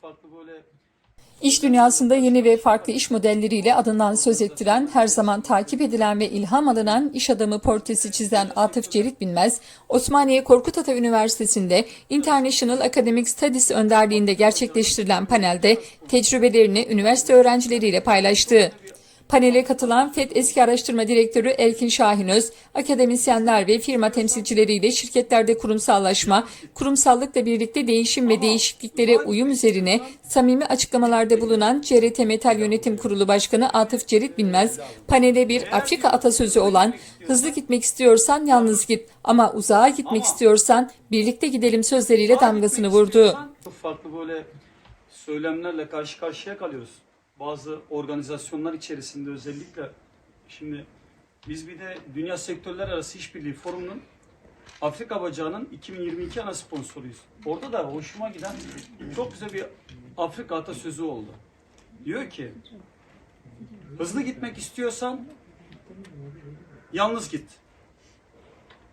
farklı böyle İş dünyasında yeni ve farklı iş modelleriyle adından söz ettiren, her zaman takip edilen ve ilham alınan iş adamı portresi çizen Atıf Cerit Bilmez, Osmaniye Korkut Ata Üniversitesi'nde International Academic Studies önderliğinde gerçekleştirilen panelde tecrübelerini üniversite öğrencileriyle paylaştı. Panele katılan FED Eski Araştırma Direktörü Erkin Şahinöz, akademisyenler ve firma temsilcileriyle şirketlerde kurumsallaşma, kurumsallıkla birlikte değişim ve değişikliklere uyum üzerine samimi açıklamalarda bulunan CRT Metal Yönetim Kurulu Başkanı Atıf Cerit Bilmez, panele bir Afrika atasözü olan hızlı gitmek istiyorsan yalnız git ama uzağa gitmek istiyorsan birlikte gidelim sözleriyle damgasını vurdu. Farklı böyle söylemlerle karşı karşıya kalıyoruz. Bazı organizasyonlar içerisinde özellikle şimdi biz bir de Dünya Sektörler Arası İşbirliği Forumu'nun Afrika bacağının 2022 ana sponsoruyuz. Orada da hoşuma giden çok güzel bir Afrika atasözü oldu. Diyor ki hızlı gitmek istiyorsan yalnız git.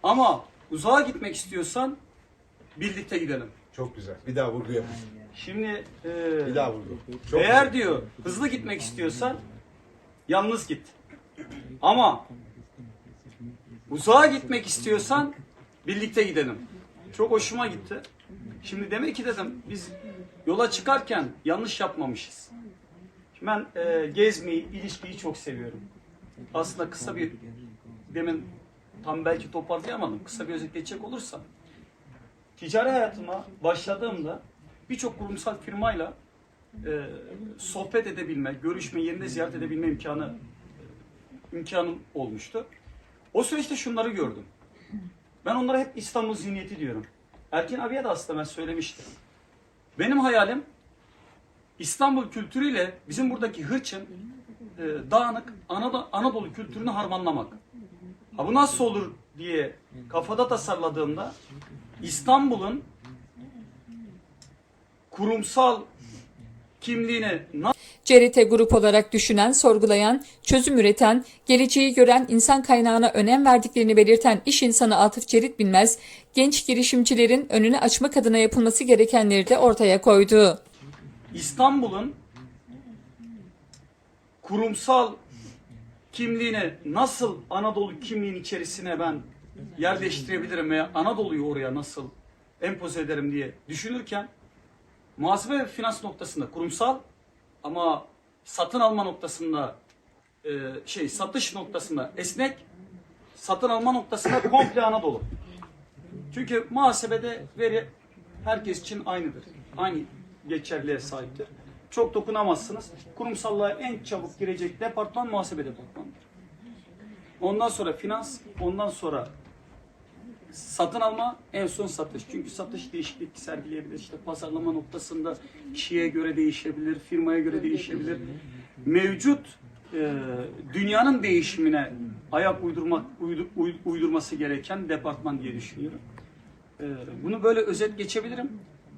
Ama uzağa gitmek istiyorsan birlikte gidelim. Çok güzel. Bir daha vurgu yapın. Şimdi e, Bir daha vurgu. Çok eğer diyor hızlı gitmek istiyorsan yalnız git. Ama uzağa gitmek istiyorsan birlikte gidelim. Çok hoşuma gitti. Şimdi demek ki dedim biz yola çıkarken yanlış yapmamışız. Şimdi ben e, gezmeyi, ilişkiyi çok seviyorum. Aslında kısa bir demin tam belki toparlayamadım. Kısa bir özet geçecek olursam ticari hayatıma başladığımda birçok kurumsal firmayla e, sohbet edebilme, görüşme, yerinde ziyaret edebilme imkanı e, imkanım olmuştu. O süreçte şunları gördüm. Ben onlara hep İstanbul zihniyeti diyorum. Erkin abiye de aslında ben söylemiştim. Benim hayalim İstanbul kültürüyle bizim buradaki hırçın, e, dağınık Anadolu, Anadolu kültürünü harmanlamak. Ha bu nasıl olur diye kafada tasarladığımda İstanbul'un kurumsal kimliğine nasıl CRT grup olarak düşünen, sorgulayan, çözüm üreten, geleceği gören, insan kaynağına önem verdiklerini belirten iş insanı Atıf Cerit Bilmez, genç girişimcilerin önünü açmak adına yapılması gerekenleri de ortaya koydu. İstanbul'un kurumsal kimliğine nasıl Anadolu kimliğin içerisine ben yerleştirebilirim veya Anadolu'yu oraya nasıl empoze ederim diye düşünürken muhasebe ve finans noktasında kurumsal ama satın alma noktasında e, şey satış noktasında esnek satın alma noktasında komple Anadolu. Çünkü muhasebede veri herkes için aynıdır. Aynı geçerliğe sahiptir. Çok dokunamazsınız. Kurumsallığa en çabuk girecek departman muhasebe departmanıdır. Ondan sonra finans, ondan sonra satın alma, en son satış. Çünkü satış değişiklik sergileyebilir. İşte pazarlama noktasında kişiye göre değişebilir, firmaya göre değişebilir. Mevcut e, dünyanın değişimine ayak uydurmak uydu- uy- uydurması gereken departman diye düşünüyorum. E, bunu böyle özet geçebilirim.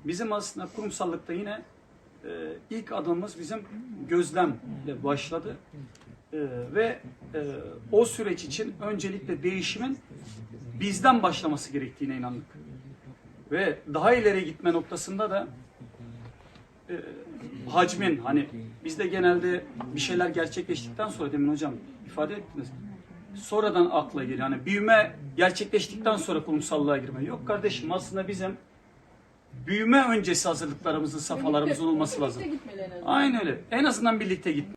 Bizim aslında kurumsallıkta yine e, ilk adımımız bizim gözlemle başladı. E, ve e, o süreç için öncelikle değişimin bizden başlaması gerektiğine inandık. Ve daha ileri gitme noktasında da e, hacmin hani bizde genelde bir şeyler gerçekleştikten sonra demin hocam ifade ettiniz. Sonradan akla geliyor. Hani büyüme gerçekleştikten sonra kurumsallığa girme. Yok kardeşim aslında bizim büyüme öncesi hazırlıklarımızın, safhalarımızın olması lazım. Aynen öyle. En azından birlikte gitme.